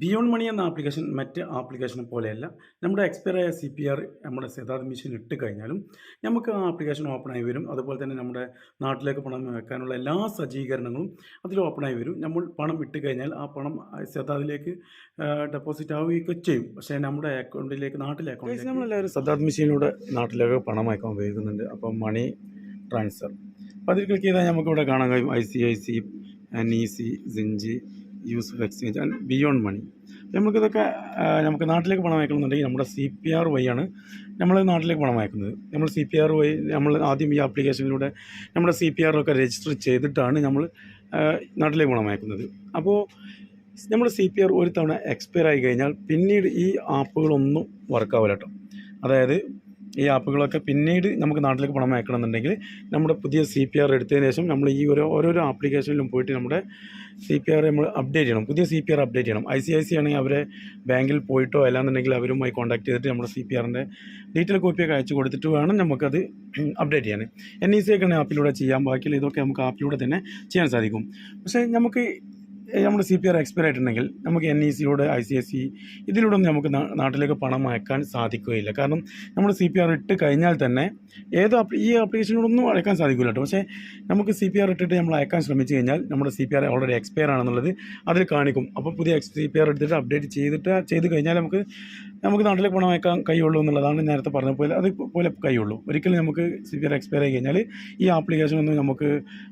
Beyond മണി എന്ന application മറ്റ് ആപ്ലിക്കേഷനെ പോലെയല്ല. നമ്മുടെ എക്സ്പയർ ആയ സി പി ആർ നമ്മുടെ സെതാദ് മിഷൻ ഇട്ട് കഴിഞ്ഞാലും നമുക്ക് ആ ആപ്ലിക്കേഷൻ ഓപ്പണായി ആയി വരും. അതുപോലെ തന്നെ നമ്മുടെ നാട്ടിലേക്ക് പണം വെക്കാനുള്ള എല്ലാ സജ്ജീകരണങ്ങളും അതിൽ ഓപ്പണായി ആയി വരും. നമ്മൾ പണം ഇട്ട് കഴിഞ്ഞാൽ ആ പണം സെതാദിലേക്ക് ഡെപ്പോസിറ്റ് ആവുകയൊക്കെ ചെയ്യും. പക്ഷേ നമ്മുടെ അക്കൗണ്ടിലേക്ക് നാട്ടിലെ അക്കൗണ്ടിലേക്ക് നമ്മളെല്ലാവരും സദാദ് മിഷീനിലൂടെ നാട്ടിലേക്ക് പണം അയക്കാൻ ഉപയോഗിക്കുന്നുണ്ട്. അപ്പം മണി ട്രാൻസ്ഫർ. അപ്പോൾ അതിൽ ക്ലിക്ക് ചെയ്താൽ നമുക്കിവിടെ കാണാൻ കഴിയും. I C I C N E C സിഞ്ചി use exchange and beyond money നമുക്കിതൊക്കെ നമുക്ക് നാട്ടിലേക്ക് പണം അയക്കണമെന്നുണ്ടെങ്കിൽ നമ്മുടെ സി പി ആർ വൈ ആണ് നമ്മൾ നാട്ടിലേക്ക് പണം അയക്കുന്നത്. നമ്മൾ സി പി ആർ വൈ നമ്മൾ ആദ്യം ഈ ആപ്ലിക്കേഷനിലൂടെ നമ്മുടെ സി പി ആർ ഒക്കെ രജിസ്റ്റർ ചെയ്തിട്ടാണ് നമ്മൾ നാട്ടിലേക്ക് പണം അയക്കുന്നത്. അപ്പോൾ നമ്മുടെ സി പി ആർ ഒരു തവണ എക്സ്പയർ ആയി കഴിഞ്ഞാൽ പിന്നീട് ഈ ആപ്പുകളൊന്നും വർക്കാവില്ല കേട്ടോ അതായത് ഈ ആപ്പുകളൊക്കെ പിന്നീട് നമുക്ക് നാട്ടിലേക്ക് പണം അയക്കണമെന്നുണ്ടെങ്കിൽ നമ്മുടെ പുതിയ സി പി ആർ എടുത്തതിന് ശേഷം നമ്മൾ ഈ ഓരോ ഓരോരോ ആപ്ലിക്കേഷനിലും പോയിട്ട് നമ്മുടെ സി പി ആർ നമ്മൾ അപ്ഡേറ്റ് ചെയ്യണം. പുതിയ സി പി ആർ അപ്ഡേറ്റ് ചെയ്യണം. ഐ സി ഐ സി ആണെങ്കിൽ അവരെ ബാങ്കിൽ പോയിട്ടോ അല്ലാന്നുണ്ടെങ്കിൽ അവരുമായി കോൺടാക്ട് ചെയ്തിട്ട് നമ്മുടെ സി പി ആറിന്റെ ഡീറ്റെയിൽ കോപ്പിയൊക്കെ അയച്ചു കൊടുത്തിട്ട് വേണം നമുക്കത് അപ്ഡേറ്റ് ചെയ്യാൻ. എൻ ഇ സി ഒക്കെ ആപ്പിലൂടെ ചെയ്യാം. ബാക്കിയുള്ള ഇതൊക്കെ നമുക്ക് ആപ്പിലൂടെ തന്നെ ചെയ്യാൻ സാധിക്കും. പക്ഷേ നമുക്ക് നമ്മുടെ സി പി ആർ എക്സ്പയർ ആയിട്ടുണ്ടെങ്കിൽ നമുക്ക് എൻ ഇ സിയോട് ഐ സി എസ് സി ഇതിലൂടെ ഒന്നും നമുക്ക് നാട്ടിലേക്ക് പണം അയക്കാൻ സാധിക്കുകയില്ല. കാരണം നമ്മൾ സി പി ആർ ഇട്ട് കഴിഞ്ഞാൽ തന്നെ ഏത് ഈ ആപ്ലിക്കേഷനോടൊന്നും അയക്കാൻ സാധിക്കില്ല കേട്ടോ. പക്ഷേ നമുക്ക് സി പി ആർ ഇട്ടിട്ട് നമ്മൾ അയക്കാൻ ശ്രമിച്ചു കഴിഞ്ഞാൽ നമ്മുടെ C P R already expire ആണെന്നുള്ളത് അതിൽ കാണിക്കും. അപ്പോൾ പുതിയ സി പി ആർ എടുത്തിട്ട് അപ്ഡേറ്റ് ചെയ്തിട്ട് ചെയ്ത് കഴിഞ്ഞാൽ നമുക്ക് നമുക്ക് നാട്ടിലേക്ക് പണം അയക്കാൻ കഴിയുള്ളൂ എന്നുള്ളതാണ് നേരത്തെ പറഞ്ഞ പോലെ അത് പോലെ കഴിയുള്ളൂ. ഒരിക്കലും നമുക്ക് സിവിയർ എക്സ്പയർ ആയി കഴിഞ്ഞാൽ ഈ ആപ്ലിക്കേഷൻ ഒന്നും നമുക്ക്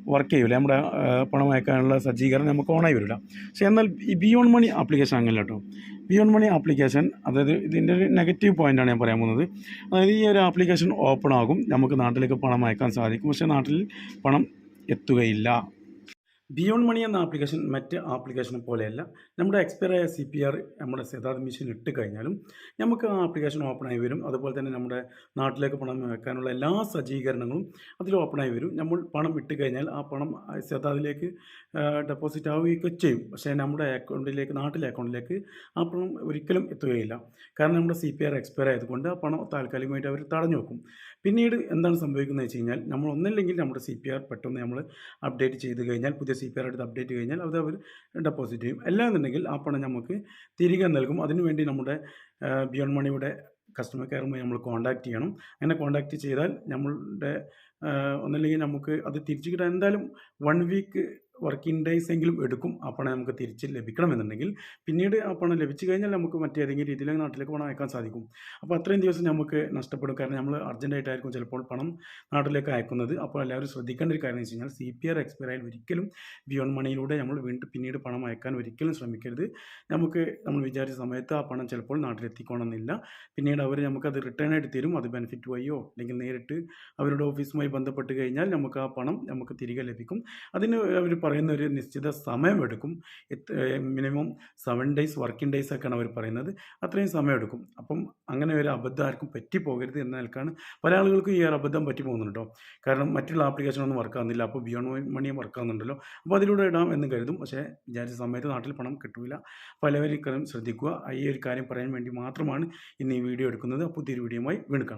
വർക്ക് ചെയ്യില്ല നമ്മുടെ പണം അയക്കാനുള്ള സജ്ജീകരണം നമുക്ക് ഓണായി വരില്ല. പക്ഷേ എന്നാൽ ഈ ബിയോൺ മണി ആപ്ലിക്കേഷൻ അങ്ങനെ കേട്ടോ ബിയോൺ മണി ആപ്ലിക്കേഷൻ അതായത് ഇതിന്റെ ഒരു നെഗറ്റീവ് പോയിന്റാണ് ഞാൻ പറയാൻ പോകുന്നത്. അതായത് ഈ ഒരു ആപ്ലിക്കേഷൻ ഓപ്പൺ ആകും. നമുക്ക് നാട്ടിലേക്ക് പണം അയക്കാൻ സാധിക്കും. പക്ഷേ നാട്ടിൽ പണം എത്തുകയില്ല. ബിയോണ്ട് മണി എന്ന ആപ്ലിക്കേഷൻ മറ്റ് ആപ്ലിക്കേഷനെ പോലെയല്ല. നമ്മുടെ എക്സ്പയർ ആയ സി പി ആർ നമ്മുടെ സേതാദ് മിഷൻ ഇട്ട് കഴിഞ്ഞാലും നമുക്ക് ആ ആപ്ലിക്കേഷൻ ഓപ്പണായി വരും. അതുപോലെ തന്നെ നമ്മുടെ നാട്ടിലേക്ക് പണം വെക്കാനുള്ള എല്ലാ സജ്ജീകരണങ്ങളും അതിൽ ഓപ്പണായി വരും. നമ്മൾ പണം ഇട്ട് കഴിഞ്ഞാൽ ആ പണം സേതാദിലേക്ക് ഡെപ്പോസിറ്റ് ആവുകയൊക്കെ ചെയ്യും. പക്ഷേ നമ്മുടെ അക്കൗണ്ടിലേക്ക് നാട്ടിലെ അക്കൗണ്ടിലേക്ക് ആ പണം ഒരിക്കലും എത്തുകയില്ല. കാരണം നമ്മുടെ സി പി ആർ എക്സ്പയർ ആയതുകൊണ്ട് ആ പണം താൽക്കാലികമായിട്ട് അവർ തടഞ്ഞു വെക്കും. പിന്നീട് എന്താണ് സംഭവിക്കുന്നത് വെച്ച് കഴിഞ്ഞാൽ നമ്മൾ ഒന്നില്ലെങ്കിൽ നമ്മുടെ സി പി ആർ പെട്ടെന്ന് നമ്മൾ അപ്ഡേറ്റ് ചെയ്ത് കഴിഞ്ഞാൽ പുതിയ സി പി ആർ എടുത്ത് അപ്ഡേറ്റ് കഴിഞ്ഞാൽ അത് അവർ ഡെപ്പോസിറ്റ് ചെയ്യും. അല്ല എന്നുണ്ടെങ്കിൽ ആ പണം നമുക്ക് തിരികെ നൽകും. അതിനുവേണ്ടി നമ്മുടെ ബിയോണ്ട് മണിയുടെ കസ്റ്റമർ കെയറുമായി നമ്മൾ കോൺടാക്റ്റ് ചെയ്യണം. അങ്ങനെ കോൺടാക്റ്റ് ചെയ്താൽ നമ്മളുടെ ഒന്നല്ലെങ്കിൽ നമുക്ക് അത് തിരിച്ചു കിട്ടാൻ എന്തായാലും വൺ വീക്ക് വർക്കിംഗ് ഡേയ്സ് എങ്കിലും എടുക്കും ആ പണം നമുക്ക് തിരിച്ച് ലഭിക്കണമെന്നുണ്ടെങ്കിൽ പിന്നീട് ആ പണം ലഭിച്ചു കഴിഞ്ഞാൽ നമുക്ക് മറ്റേതെങ്കിലും രീതിയിൽ നാട്ടിലേക്ക് പണം അയക്കാൻ സാധിക്കും. അപ്പോൾ അത്രയും ദിവസം നമുക്ക് നഷ്ടപ്പെടും. കാരണം നമ്മൾ അർജന്റായിട്ടായിരിക്കും ചിലപ്പോൾ പണം നാട്ടിലേക്ക് അയക്കുന്നത്. അപ്പോൾ എല്ലാവരും ശ്രദ്ധിക്കേണ്ട ഒരു കാര്യം എന്ന് വെച്ച് കഴിഞ്ഞാൽ സി പി ആർ എക്സ്പയർ ആയാൽ ഒരിക്കലും ബിയോൺ മണിയിലൂടെ നമ്മൾ വീണ്ടും പിന്നീട് പണം അയക്കാൻ ഒരിക്കലും ശ്രമിക്കരുത്. നമുക്ക് നമ്മൾ വിചാരിച്ച സമയത്ത് ആ പണം ചിലപ്പോൾ നാട്ടിലെത്തിക്കണമെന്നില്ല. പിന്നീട് അവർ നമുക്കത് റിട്ടേൺ ആയിട്ട് തരും. അത് ബെനിഫിറ്റ് വഴിയോ അല്ലെങ്കിൽ നേരിട്ട് അവരുടെ ഓഫീസുമായി ബന്ധപ്പെട്ട് കഴിഞ്ഞാൽ നമുക്ക് ആ പണം നമുക്ക് തിരികെ ലഭിക്കും. അതിന് അവർ പറയുന്ന ഒരു നിശ്ചിത സമയമെടുക്കും. Minimum seven days working days ഒക്കെയാണ് അവർ പറയുന്നത്. അത്രയും സമയമെടുക്കും. അപ്പം അങ്ങനെ ഒരു അബദ്ധം ആർക്കും പറ്റിപ്പോകരുത് എന്ന നിലക്കാണ് പല ആളുകൾക്കും ഈ ഒരു അബദ്ധം പറ്റി പോകുന്നുണ്ടോ കാരണം മറ്റുള്ള ആപ്ലിക്കേഷനൊന്നും വർക്ക് ആകുന്നില്ല അപ്പോൾ ബിയോണ്ട് മണിയും വർക്ക് ആകുന്നുണ്ടല്ലോ അപ്പോൾ അതിലൂടെ ഇടാം എന്ന് കരുതും. പക്ഷേ വിചാരിച്ച സമയത്ത് നാട്ടിൽ പണം കിട്ടില്ല പലവരും ശ്രദ്ധിക്കുക. ഈ ഒരു കാര്യം പറയാൻ വേണ്ടി മാത്രമാണ് ഇന്ന് ഈ വീഡിയോ എടുക്കുന്നത്. പുതിയൊരു വീഡിയോയുമായി വീണ്ടും